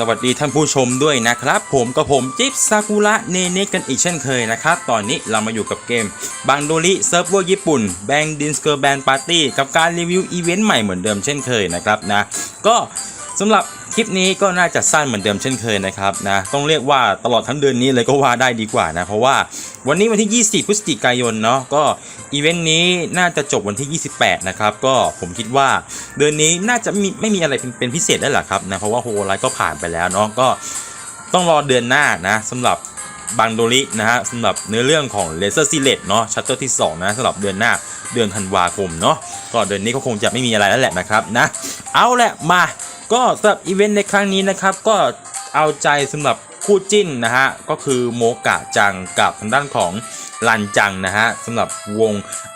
สวัสดีท่านผู้ชมด้วยนะครับ ผมกับผมจิ๊บซากุระเนเนกันอีกเช่นเคยนะครับ ตอนนี้เรามาอยู่กับเกมบังโดริเซิร์ฟเวอร์ญี่ปุ่นแบงดินสเกอร์แบนปาร์ตี้กับการรีวิวอีเวนต์ใหม่เหมือนเดิมเช่นเคยนะครับนะ ก็สำหรับ คลิปนี้ก็น่าจะสั้นเหมือนเดิมเช่นเคยนะครับนะต้องเรียกว่าตลอดทั้งเดือนนี้เลยก็ว่าได้ดีกว่านะเพราะว่าวันนี้วันที่ 20 พฤศจิกายนเนาะก็อีเวนต์นี้น่าจะจบวันที่ 28 นะครับก็ผมคิดว่าเดือนนี้น่าจะมีไม่มีอะไรเป็นเป็นพิเศษได้หรอครับนะเพราะว่าโฮไลท์ก็ผ่านไปแล้วเนาะก็ต้องรอเดือนหน้านะสำหรับบังโดรินะฮะสำหรับเนื้อเรื่องของเลเซอร์ซีเลตเนาะชัตเตอร์ที่ 2 นะสำหรับเดือนหน้าเดือนธันวาคมเนาะก็เดือนนี้ก็คงจะไม่มีอะไรแล้วแหละนะครับนะเอาแหละมา ก็สำหรับอีเวนต์ในครั้งนี้นะครับ ก็เอาใจสำหรับคู่จิ้นนะฮะ ก็คือโมกะจังกับทางด้านของลันจังนะฮะสำหรับวง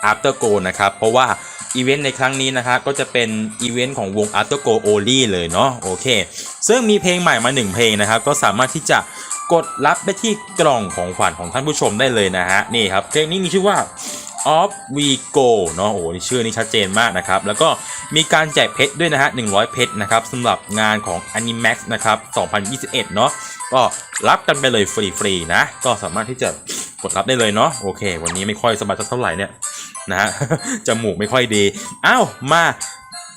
After Go นะครับ เพราะว่าอีเวนต์ในครั้งนี้นะฮะก็จะเป็นอีเวนต์ของวง After Go Only เลยเนาะโอเค ซึ่งมีเพลงใหม่มา 1 เพลงนะครับ ก็สามารถที่จะกดรับไปที่กล่องของขวัญของท่านผู้ชมได้เลยนะฮะนี่ครับเพลงนี้มีชื่อว่า Off We Go เนาะโอ้โหชื่อนี้ชัดเจนมากนะครับ แล้วก็มีการแจกเพชรด้วยนะฮะ 100 เพชรนะครับสำหรับงานของ Animax นะครับ 2021 เนาะก็รับกันไปเลยฟรีๆนะ ก็สามารถที่จะกดรับได้เลยเนาะโอเค วันนี้ไม่ค่อยสบายสักเท่าไหร่เนี่ยนะฮะจมูกไม่ค่อยดีอ้าวมา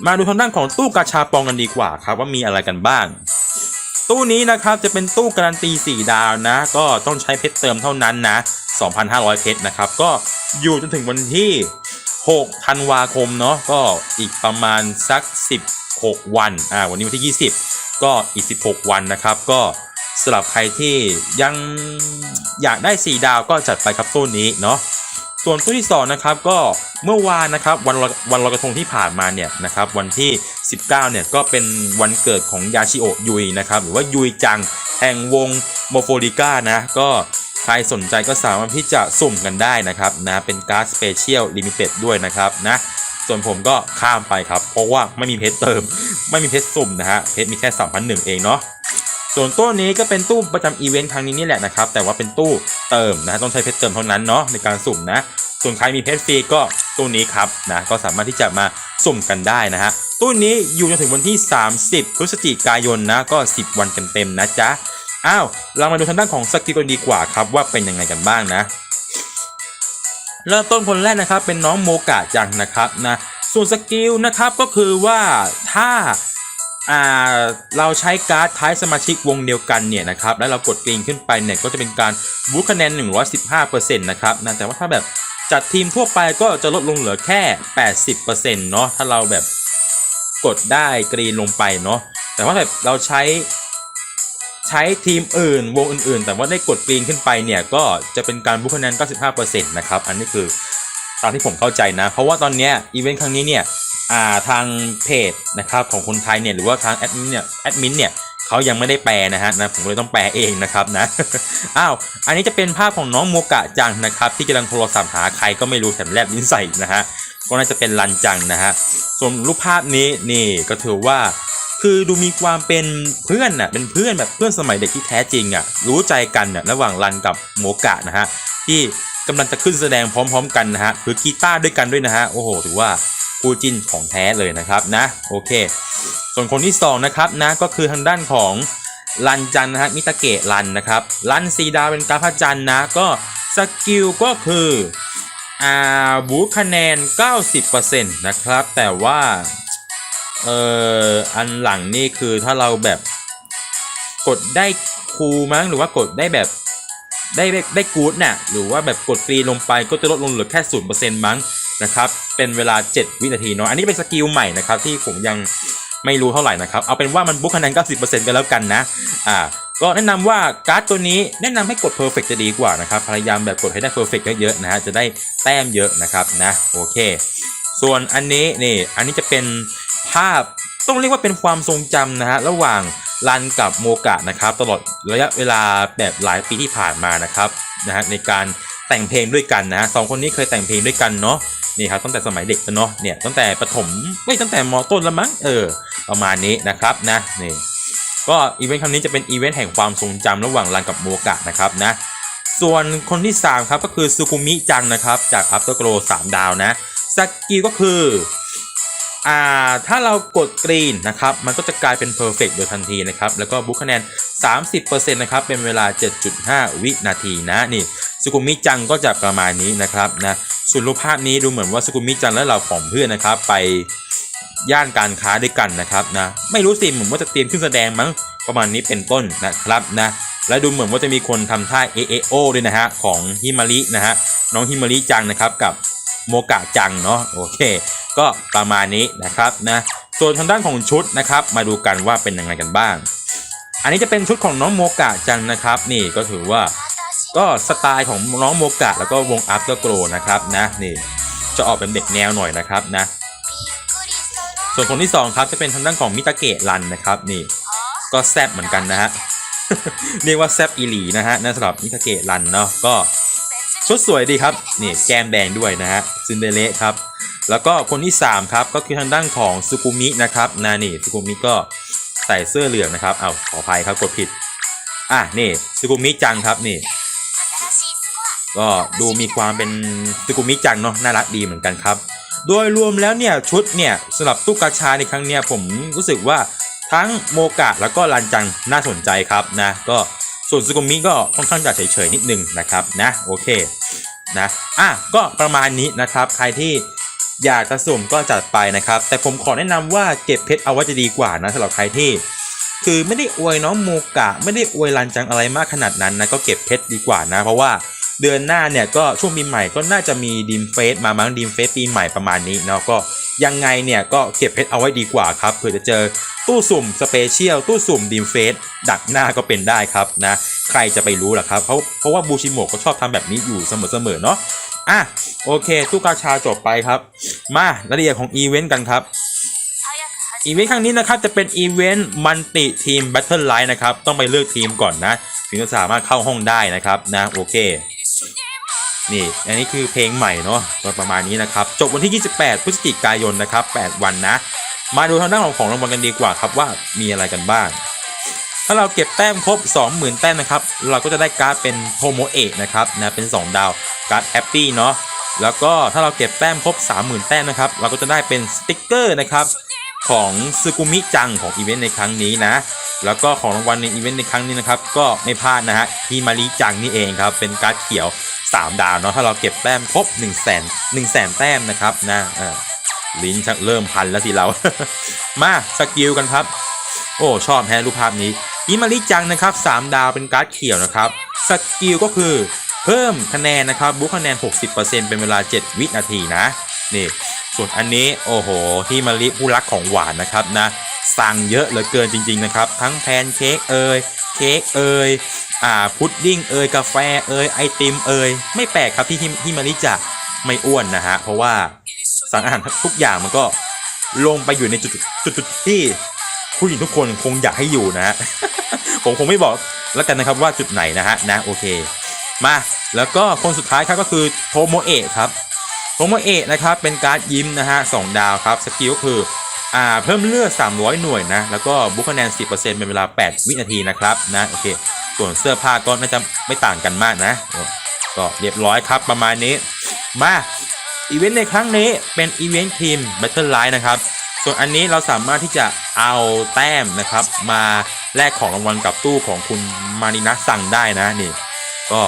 มาดูทางด้านของตู้กาชาปองกันดีกว่าครับว่ามีอะไรกันบ้าง ตู้นี้นะครับจะเป็นตู้การันตี 4 ดาวนะ ก็ต้องใช้เพชรเติมเท่านั้นนะ 2,500 เพชรนะครับ ก็อยู่จนถึงวันที่ 6 ธันวาคมเนาะก็อีกประมาณสัก 16 วันอ่าวันนี้วันที่ 20 ก็อีก 16 วันนะครับ ก็สำหรับใครที่ยังอยากได้ 4 ดาวก็จัดไปครับตู้นี้เนาะส่วนตู้ที่2นะครับก็เมื่อวานนะครับวันวันลอยกระทงที่ผ่านมาเนี่ยนะครับวันที่ 19เนี่ยก็เป็นวันเกิดของยาชิโอะยุยนะครับหรือว่ายุยจังแห่งวงโมโฟลิก้านะก็ ใครสนใจก็สามารถที่จะสุ่มกันได้นะครับนะเป็นการ์ดสเปเชียลลิมิเต็ดด้วยนะครับนะส่วนผมก็ข้ามไปครับ เพราะว่าไม่มีเพชรเติม ไม่มีเพชรสุ่มนะฮะเพชรมีแค่ 3,001 เองเนาะส่วนตู้นี้ก็เป็นตู้ประจำอีเวนต์ครั้งนี้นี่แหละนะครับ แต่ว่าเป็นตู้เติมนะต้องใช้เพชรเติมเท่านั้นเนาะในการสุ่มนะ ส่วนใครมีเพชรฟรีก็ตู้นี้ครับนะก็สามารถที่จะมาสุ่มกันได้นะฮะตู้นี้อยู่จนถึงวันที่ 30 พฤศจิกายนนะก็ 10 วันเต็มๆนะจ๊ะ อ้าวเรามาดูทางด้านของสกิลกันดีกว่าครับว่าเป็นยังไงกันบ้างนะ เริ่มต้นคนแรกนะครับเป็นน้องโมกะจังนะครับนะส่วนสกิลนะครับก็คือว่าถ้าอ่าเราใช้การ์ดท้ายสมาชิกวงเดียวกันเนี่ยนะครับแล้วเรากดกรีนขึ้นไปเนี่ยก็จะเป็นการบูคะแนน 115%นะครับนะแต่ว่าถ้าแบบจัดทีมทั่วไปก็จะลดลงเหลือแค่ 80%เนาะถ้าเราแบบกดได้กรีนลงไปเนาะแต่ว่าแบบเราใช้ ใช้ทีมอื่น วงอื่นๆ แต่ว่าได้กดกรีนขึ้นไปเนี่ย ก็จะเป็นการบุคคะแนน95%นะครับ อันนี้คือตามที่ผมเข้าใจนะ เพราะว่าตอนเนี้ยอีเวนต์ครั้งนี้เนี่ยอ่าทางเพจนะครับของคนไทยเนี่ยหรือว่าทางแอดมินเนี่ยแอดมินเนี่ยเขายังไม่ได้แปลนะฮะนะผมเลยต้องแปลเองนะครับนะอ้าวอันนี้จะเป็นภาพของน้องโมกะจังนะครับ ที่กำลังโทรศัพท์หาใครก็ไม่รู้แถมแลบลิ้นใส่นะฮะก็น่าจะเป็นรันจังนะฮะส่วนรูปภาพนี้นี่ก็ถือว่า คือดูมีความเป็นเพื่อนน่ะเป็นเพื่อนแบบเพื่อนสมัยเด็กที่แท้จริงอะรู้ใจกันน่ะระหว่างรันกับโมกะนะฮะที่กำลังจะขึ้นแสดงพร้อม ๆ กันนะฮะคือกีตาร์ด้วยกันด้วยนะฮะโอ้โหถือว่าคู่จิ้นของแท้เลยนะครับนะโอเค ส่วนคนที่สองนะครับนะก็คือทางด้านของรันจันนะฮะมิตาเกะรันนะครับรันซีดาเป็นกราฟจันนะก็สกิลก็คืออ่าบูคะแนน 90%นะครับแต่ว่า เอ่ออันหลังนี่คือถ้าเราแบบกดได้คูมั้งหรือว่ากดได้แบบได้ได้ได้กู๊ดน่ะหรือว่าแบบกดฟรีลงไปก็จะลดลงเหลือแค่ศูนย์เปอร์เซ็นต์มั้งนะครับเป็นเวลา 7 วินาทีเนาะอันนี้เป็นสกิลใหม่นะครับที่ผมยังไม่รู้เท่าไหร่นะครับเอาเป็นว่ามันบุ๊กคะแนน90%กันแล้วกันนะอ่าก็แนะนำว่าการ์ดตัวนี้แนะนำให้กด Perfect จะดีกว่านะครับพยายามแบบกดให้ได้ Perfect เยอะๆนะฮะจะได้แต้มเยอะนะครับนะโอเค ส่วนอันนี้นี่อันนี้จะเป็นภาพต้องเรียกว่าเป็นความทรงจำนะฮะระหว่างรันกับโมกะนะครับ ตลอดระยะเวลาแบบหลายปีที่ผ่านมานะครับนะฮะในการแต่งเพลงด้วยกันนะฮะสองคนนี้เคยแต่งเพลงด้วยกันเนาะนี่ครับตั้งแต่สมัยเด็กแล้วเนาะเนี่ยตั้งแต่ประถมไม่ตั้งแต่มต้นแล้วมั้งเออประมาณนี้นะครับนะนี่ก็อีเวนต์ครั้งนี้จะเป็นอีเวนต์แห่งความทรงจำระหว่างรันกับโมกะนะครับนะส่วนคนที่3ครับก็คือซูกุมิจังนะครับจาก After Glow 3ดาวนะ สกิลก็คืออ่าถ้าเรากดกรีนนะครับ มันก็จะกลายเป็น perfect โดยทันทีนะครับ แล้วก็บุ๊คะแนน 30%นะครับ เป็นเวลา 7.5 วินาทีนะ นี่สุกุมิจังก็จะประมาณนี้นะครับนะส่วนรูปภาพนี้ดูเหมือนว่าสกุมิจังและเราของเพื่อนนะครับ ไปย่านการค้าด้วยกันนะครับนะ ไม่รู้สิเหมือนว่าจะเตรียมขึ้นแสดงมั้งประมาณนี้เป็นต้นนะครับนะและดูเหมือนว่าจะมีคนทำท่า AAO ด้วยนะฮะของฮิมารินะฮะน้องฮิมาริจังนะครับกับ โมกะจังเนาะโอเค ก็ประมาณนี้นะครับนะส่วนทางด้านของชุดนะครับ มาดูกันว่าเป็นยังไงกันบ้าง อันนี้จะเป็นชุดของน้องโมกะจังนะครับ นี่ก็ถือว่าก็สไตล์ของน้องโมกะแล้วก็วง After Glow นะครับนะนี่จะออกเป็นเด็กแนวหน่อยนะครับนะส่วนคนที่สองครับจะเป็นทางด้านของมิตาเกะรันนะครับนี่ก็แซบเหมือนกันนะฮะเรียกว่าแซบอีหลีนะฮะนะสำหรับมิตาเกะรันเนาะก็ ชุดสวยดีครับนี่แก้มแดงด้วยนะฮะซินเดเละครับแล้วก็คนที่ 3 ครับ ก็คือทางด้านของสุกุมินะครับนานี่สุกุมิก็ใส่เสื้อเหลืองนะครับเอาขออภัยครับกดผิดอะนี่สุกุมิจังครับนี่ก็ดูมีความเป็นสุกุมิจังเนาะน่ารักดีเหมือนกันครับ โดยรวมแล้วเนี่ยชุดเนี่ยสำหรับตู้กาชาในครั้งเนี้ยผมรู้สึกว่าทั้งโมกะแล้วก็รันจังน่าสนใจครับนะก็ ส่วนซุกุมิก็ค่อนข้างจะเฉยๆนิดนึงนะครับนะโอเคนะอะก็ประมาณนี้นะครับใครที่อยากจะสุ่มก็จัดไปนะครับ แต่ผมขอแนะนำว่าเก็บเพชรเอาไว้จะดีกว่านะสำหรับใครที่ คือไม่ได้อวยน้องโมกะ ไม่ได้อวยรันจังอะไรมากขนาดนั้นนะก็เก็บเพชรดีกว่านะ เพราะว่า เดือนหน้าเนี่ยก็ช่วงปีใหม่ก็น่าจะมีดีมเฟสมามั้งดีมเฟสปีใหม่ประมาณนี้เนาะก็ยังไงเนี่ยก็เก็บเพชรเอาไว้ดีกว่าครับเผื่อจะเจอตู้สุ่มสเปเชียลตู้สุ่มดีมเฟสดักหน้าก็เป็นได้ครับนะใครจะไปรู้ล่ะครับเพราะเพราะว่าบูชิโมะก็ชอบทำแบบนี้อยู่เสมอๆเนาะอะโอเคตู้กาชาจบไปครับ มารายละเอียดของอีเวนต์กันครับอีเวนต์ครั้งนี้นะครับจะเป็นอีเวนต์มันติทีมแบทเทิลไลท์นะครับต้องไปเลือกทีมก่อนนะ ถึงจะสามารถเข้าห้องได้นะครับนะโอเค นี่อันนี้คือเพลงใหม่เนาะประมาณนี้นะครับ จบวันที่ 28 พฤศจิกายนนะครับ 8 วันนะ มาดูทางด้านของของรางวัลกันดีกว่าครับว่ามีอะไรกันบ้าง ถ้าเราเก็บแต้มครบ 20,000 แต้มนะครับ เราก็จะได้การ์ดเป็นโทโมเอะนะครับนะเป็น 2 ดาวการ์ดแฮปปี้เนาะแล้วก็ถ้าเราเก็บแต้มครบ 30,000 แต้มนะครับ เราก็จะได้เป็นสติกเกอร์นะครับของซึกุมิจังของอีเวนต์ในครั้งนี้นะ แล้วก็ของรางวัลในอีเวนต์ในครั้งนี้นะครับ ก็ไม่พลาดนะฮะฮิมาริจังนี่เองครับ เป็นการ์ดเขียว 3 ดาวเนาะถ้าเราเก็บแต้มครบ 1 0 0 0 0 0 1 0 0 0 0แต้มนะครับนะลิ้นชักเริ่มพันแล้วสิเรา มาสกิลกันครับ โอ้ชอบแฮรูปภาพนี้อิมาริจังนะครับ 3 ดาวเป็นการ์ดเขียวนะครับสกิลก็คือเพิ่มคะแนนนะครับบุ๊คะแนน 60%เป็นเวลา 7 วินาทีนะ นี่ส่วนอันนี้โอ้โห ที่มาริผู้รักของหวานนะครับนะสั่งเยอะเหลือเกินจริง ๆ นะครับ ทั้งแพนเค้กเอ่ยเค้กเอ่ยอ่าพุดดิ้งเอ่ยกาแฟเอ่ยไอติมเอ่ยไม่แปลกครับที่ที่มาริจะไม่อ้วนนะฮะเพราะว่าสารอาหารทุกอย่างมันก็ลงไปอยู่ในจุดจุดจุดที่ผู้หญิงทุกคนคงอยากให้อยู่นะฮะผมคงไม่บอกแล้วกันนะครับว่าจุดไหนนะฮะนะโอเค มาแล้วก็คนสุดท้ายครับก็คือโทโมเอะครับ โมเอะนะครับเป็นการ์ดยิ้มนะฮะสองดาวครับสกิลก็คืออ่าเพิ่มเลือด 300 หน่วยนะ แล้วก็บุคคะแนน 10%เป็นเวลา 8 วินาทีนะครับนะโอเคส่วนเสื้อผ้าก็น่าจะไม่ต่างกันมากนะ ก็เรียบร้อยครับประมาณนี้ มา อีเวนต์ในครั้งนี้เป็นอีเวนต์ทีม Battle Line นะครับ ส่วนอันนี้เราสามารถที่จะเอาแต้มนะครับ มาแลกของรางวัลกับตู้ของคุณมารินะสั่งได้นะนี่ ก็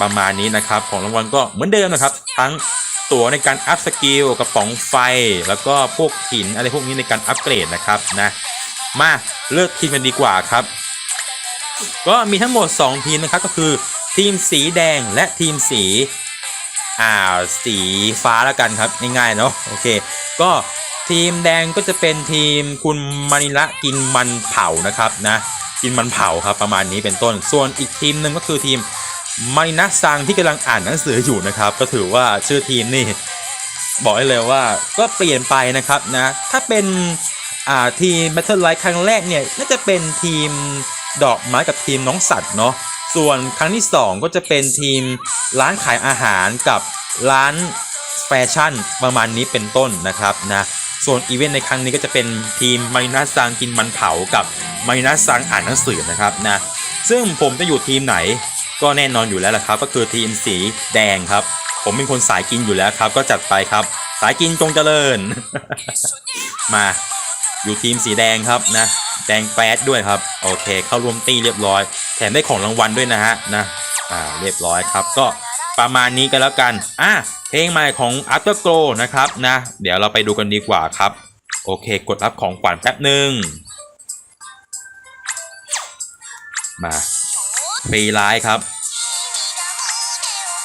ประมาณนี้นะครับ ของรางวัลก็เหมือนเดิมนะครับ ทั้ง ตั๋วในการอัพสกิลกระป๋องไฟ แล้วก็พวกหินอะไรพวกนี้ในการอัปเกรดนะครับนะมาเลือกทีมกันดีกว่าครับ ก็มีทั้งหมด 2 ทีมนะครับก็คือทีมสีแดงและทีมสีอ่าสีฟ้าแล้วกันครับง่ายๆเนาะโอเค ก็ทีมแดงก็จะเป็นทีมคุณมานิละกินมันเผานะครับนะกินมันเผาครับประมาณนี้เป็นต้น ส่วนอีกทีมหนึ่งก็คือทีม ไมนะซังที่กำลังอ่านหนังสืออยู่นะครับ ก็ถือว่าชื่อทีมนี่ บอกได้เลยว่าก็เปลี่ยนไปนะครับนะ ถ้าเป็นอ่าทีม Battle Light ครั้งแรกเนี่ยน่าจะเป็นทีมดอกไม้กับทีมน้องสัตว์เนาะส่วนครั้งที่ 2 ก็จะเป็นทีมร้านขายอาหารกับร้านแฟชั่นประมาณนี้เป็นต้นนะครับนะส่วนอีเวนต์ในครั้งนี้ก็จะเป็นทีมไมารินาซังกินมันเผากับไมารินาซังอ่านหนังสือนะครับนะซึ่งผมจะอยู่ทีมไหน ก็แน่นอนอยู่แล้วละครับ ก็คือทีมสีแดงครับ ผมเป็นคนสายกินอยู่แล้วครับ ก็จัดไปครับ สายกินจงเจริญ มาอยู่ทีมสีแดงครับนะ แดงแป๊ดด้วยครับ โอเค เข้ารวมตีเรียบร้อย แถมได้ของรางวัลด้วยนะฮะนะอ่าเรียบร้อยครับก็ประมาณนี้กันแล้วกัน อะ เพลงใหม่ของ After Glow นะครับนะ เดี๋ยวเราไปดูกันดีกว่าครับ โอเค กดรับของขวัญแป๊บหนึ่งมา ฟรีไลท์ครับ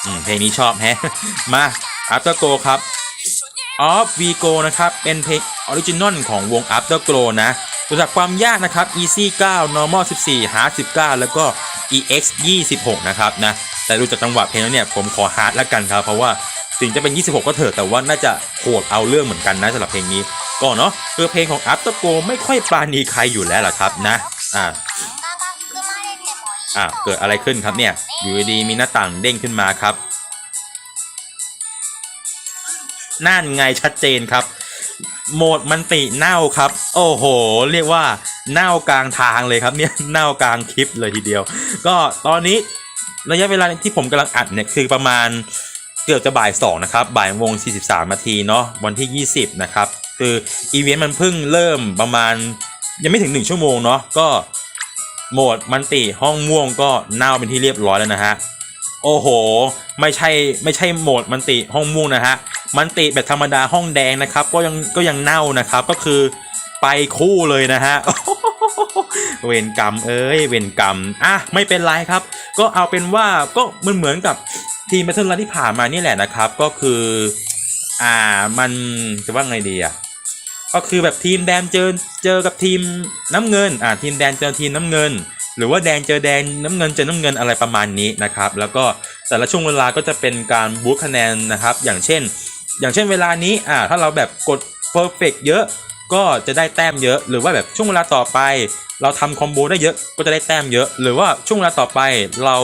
อืมเพลงนี้ชอบแฮะ มา After Glow ครับ Off V Go นะครับ เป็นเพลงออริจินอลของวง After Glow นะดูจากความยากนะครับ Easy 9 Normal 14 Hard 19 แล้วก็ EX 26 นะครับนะ แต่ดูจากจังหวะเพลงแล้วเนี่ย ผมขอ Hard ล้วกันครับ เพราะว่าถึงจะเป็น 26 ก็เถอะ แต่ว่าน่าจะโหดเอาเรื่องเหมือนกันนะสำหรับเพลงนี้ ก็เนาะคือเพลงของ After Glow ไม่ค่อยปราณีใครอยู่แล้วล่ะครับนะ อ่า อ่าเกิดอะไรขึ้นครับเนี่ย อยู่ดีๆมีหน้าต่างเด้งขึ้นมาครับ นั่นไงชัดเจนครับ โหมดมันติเน่าครับ โอ้โห เรียกว่าเน่ากลางทางเลยครับเนี่ยเน่ากลางคลิปเลยทีเดียว ก็ตอนนี้ระยะเวลาที่ผมกำลังอัดเนี่ยคือประมาณเกือบจะบ่ายสองนะครับบ่ายโมง43นาทีเนาะวันที่ 20 นะครับ คืออีเวนต์มันเพิ่งเริ่มประมาณยังไม่ถึง 1 ชั่วโมงเนาะก็ โหมดมันติห้องม่วงก็เน่าเป็นที่เรียบร้อยแล้วนะฮะ โอ้โห ไม่ใช่ไม่ใช่โหมดมันติห้องม่วงนะฮะ มันติแบบธรรมดาห้องแดงนะครับ ก็ยังก็ยังเน่านะครับ ก็คือไปคู่เลยนะฮะเวรกรรมเอ้ยเวรกรรมอะไม่เป็นไรครับ ก็เอาเป็นว่าก็มันเหมือนกับทีมแบทเทิลรันที่ผ่านมานี่แหละนะครับ ก็คือ อ่ามันจะว่าไงดีอะ ก็คือแบบทีมแดงเจอเจอกับทีมน้ำเงินอ่าทีมแดงเจอทีมน้ำเงิน หรือว่าแดงเจอแดงน้ำเงินเจอน้ำเงินอะไรประมาณนี้นะครับ แล้วก็แต่ละช่วงเวลาก็จะเป็นการบูทคะแนนนะครับ อย่างเช่น อย่างเช่นเวลานี้อ่าถ้าเราแบบกด perfect เยอะก็จะได้แต้มเยอะ หรือว่าแบบช่วงเวลาต่อไป เราทำคอมโบได้เยอะก็จะได้แต้มเยอะ หรือว่าช่วงเวลาต่อไปเรา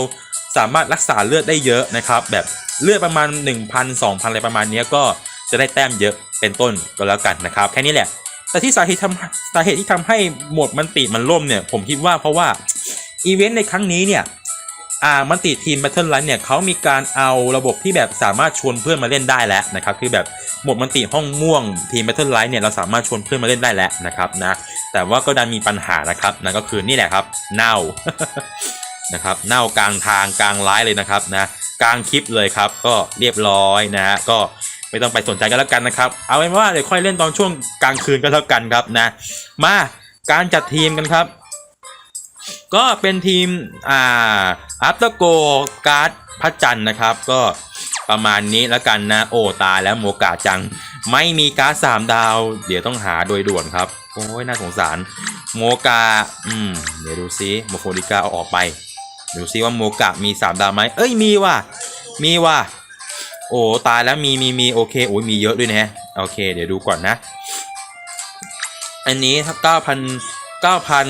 สามารถรักษาเลือดได้เยอะนะครับ แบบเลือดประมาณ 1,000 2,000 อะไรประมาณนี้ก็ จะได้แต้มเยอะเป็นต้นก็แล้วกันนะครับ แค่นี้แหละ แต่ที่สาเหตุทำสาเหตุที่ทำให้หมดมันติมันล่มเนี่ยผมคิดว่าเพราะว่าอีเวนต์ในครั้งนี้เนี่ยอ่ามันติทีม Battle Line เนี่ยเขามีการเอาระบบที่แบบสามารถชวนเพื่อนมาเล่นได้แล้วนะครับคือแบบหมดมันติห้องม่วงทีม Battle Line เนี่ยเราสามารถชวนเพื่อนมาเล่นได้แล้วนะครับนะแต่ว่าก็ดันมีปัญหานะครับนั่นก็คือนี่แหละครับเน่านะครับเน่ากลางทางกลางไลฟ์เลยนะครับนะกลางคลิปเลยครับก็เรียบร้อยนะฮะก็ ไม่ต้องไปสนใจกันแล้วกันนะครับ เอาเป็นว่าเดี๋ยวค่อยเล่นตอนช่วงกลางคืนก็แล้วกันครับนะ มาการจัดทีมกันครับ ก็เป็นทีมอ่าอัปเตอร์โกการ์ดพระจันทร์นะครับ ก็ประมาณนี้แล้วกันนะ โอ้ตายแล้วโมกาจัง ไม่มีการ์ดสามดาว เดี๋ยวต้องหาโดยด่วนครับ โอ้ยน่าสงสาร โมกา อืม เดี๋ยวดูซิโมโฟดิกาเอาออกไป ดูซิว่าโมกะมีสามดาวไหมเอ้ยมีว่ะมีว่ะ โอ้ตายแล้วมีมีมีโอเคโอ้ยมีเยอะด้วยนะโอเค เดี๋ยวดูก่อนนะ อันนี้เก้าพันเก้าพัน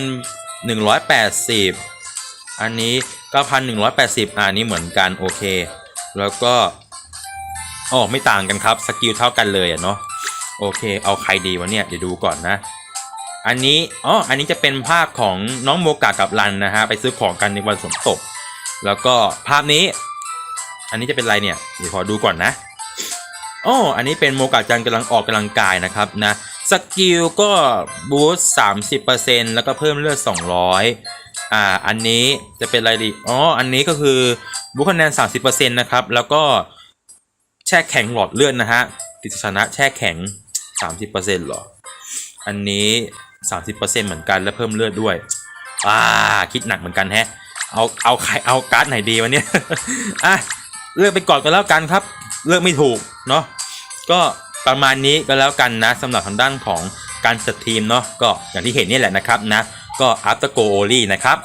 หนึ่งร้อยแปดสิบอันนี้เก้าพันหนึ่งร้อยแปดสิบอันนี้เหมือนกันโอเค แล้วก็อ๋อไม่ต่างกันครับสกิลเท่ากันเลยอะเนาะโอเค เอาใครดีวะเนี่ยเดี๋ยวดูก่อนนะ อันนี้อ๋ออันนี้จะเป็นภาพของน้องโมกะกับรันนะฮะไปซื้อของกันในวันฝนตก แล้วก็ภาพนี้ อันนี้จะเป็นอะไรเนี่ยเดี๋ยวขอดูก่อนนะอ๋ออันนี้เป็นโมกะจังกำลังออกกำลังกายนะครับนะสกิลก็บูสต์สามสิบเปอร์เซ็นต์แล้วก็เพิ่มเลือดสองร้อยอ่า อันนี้จะเป็นอะไรดีอ๋อ อันนี้ก็คือบูคะแนนสามสิบเปอร์เซ็นต์นะครับ แล้วก็แช่แข็งหลอดเลือดนะฮะติดชนะแช่แข็งสามสิบเปอร์เซ็นต์หรอ อันนี้สามสิบเปอร์เซ็นต์เหมือนกันและเพิ่มเลือดด้วย อ่า คิดหนักเหมือนกันแฮะ เอา เอาใครเอาการ์ดไหนดีวะเนี่ย อะ เลือกไปก่อนก็นแล้วกันครับ เลือกไม่ถูกเนาะก็ประมาณนี้ก็แล้วกันนะสำหรับทางด้านของการจัดทีมเนาะก็อย่างที่เห็นนี่แหละนะครับนะก็ after go only นะครับ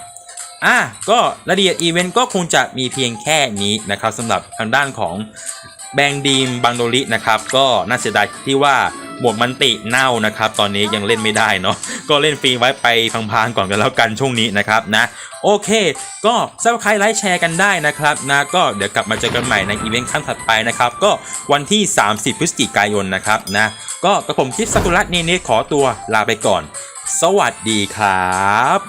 อะก็รายละเอียดอีเวนต์ก็คงจะมีเพียงแค่นี้นะครับสำหรับทางด้านของ แบงดีมบังโดรินะครับก็น่าเสียดายที่ว่าหมวดมันติเน่านะครับ ตอนนี้ยังเล่นไม่ได้เนาะก็เล่นฟรีไว้ไปพังๆก่อนกันแล้วกันช่วงนี้นะครับนะโอเค ก็ซับสไครต์ไลค์แชร์กันได้นะครับนะก็เดี๋ยวกลับมาเจอกันใหม่ในอีเวนต์ครั้งถัดไปนะครับ ก็วันที่ 30 พฤศจิกายนนะครับนะก็กระผมคิดสกุลัตเนเน่ขอตัวลาไปก่อน สวัสดีครับ